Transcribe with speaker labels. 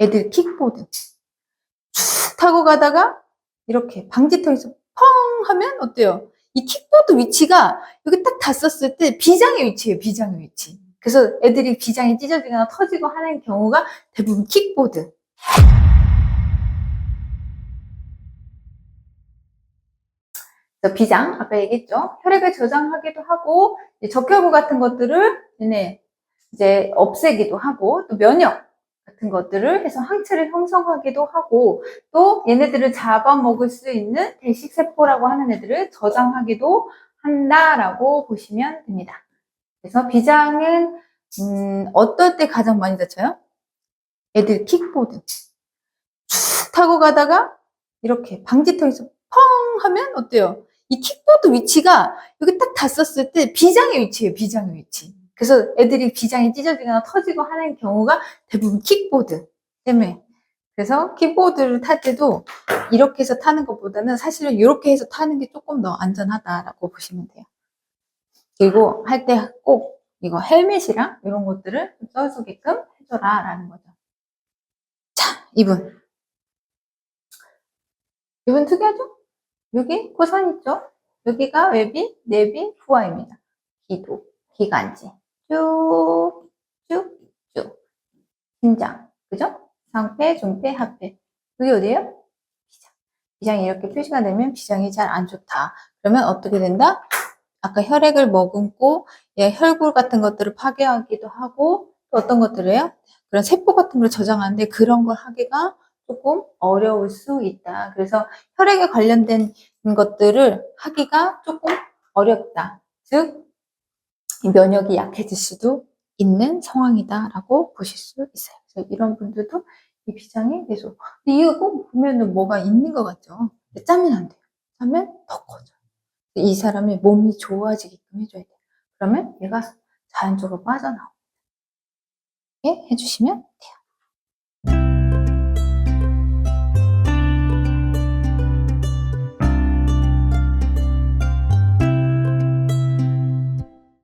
Speaker 1: 애들 킥보드 쭉 타고 가다가 이렇게 방지턱에서 펑 하면 어때요? 이 킥보드 위치가 여기 딱 닿았을 때 비장의 위치예요, 비장의 위치. 그래서 애들이 비장이 찢어지거나 터지고 하는 경우가 대부분 킥보드. 비장, 아까 얘기했죠. 혈액을 저장하기도 하고, 적혈구 같은 것들을 이제 없애기도 하고, 또 면역 같은 것들을 해서 항체를 형성하기도 하고, 또 얘네들을 잡아먹을 수 있는 대식세포라고 하는 애들을 저장하기도 한다라고 보시면 됩니다. 그래서 비장은, 음, 어떨 때 가장 많이 다쳐요? 애들 킥보드. 쭉 타고 가다가 이렇게 방지턱에서 펑 하면 어때요? 이 킥보드 위치가 여기 딱 닿았을 때 비장의 위치예요, 비장의 위치. 그래서 애들이 비장이 찢어지거나 터지고 하는 경우가 대부분 킥보드 때문에. 그래서 킥보드를 탈 때도 이렇게 해서 타는 것보다는 사실은 이렇게 해서 타는 게 조금 더 안전하다라고 보시면 돼요. 그리고 할 때 꼭 이거 헬멧이랑 이런 것들을 써주게끔 해줘라 라는 거죠. 자, 이분. 이분 특이하죠? 여기 고산 있죠? 여기가 외비, 내비, 부하입니다. 기도, 기관지. 쭉, 쭉, 쭉. 심장. 그죠? 상패, 중패, 하패. 여기 어디예요? 비장. 비장이 이렇게 표시가 되면 비장이 잘 안 좋다. 그러면 어떻게 된다? 아까 혈액을 머금고 얘 혈굴 같은 것들을 파괴하기도 하고 또 어떤 것들이에요? 그런 세포 같은 걸 저장하는데 그런 걸 하기가 조금 어려울 수 있다. 그래서 혈액에 관련된 것들을 하기가 조금 어렵다. 즉, 이 면역이 약해질 수도 있는 상황이다라고 보실 수 있어요. 그래서 이런 분들도 이 비장이 계속 이거 보면은 뭐가 있는 것 같죠? 짜면 안 돼요. 짜면 더 커져요. 이 사람의 몸이 좋아지게끔 해줘야 돼요. 그러면 얘가 자연적으로 빠져나오고 게 해주시면 돼요.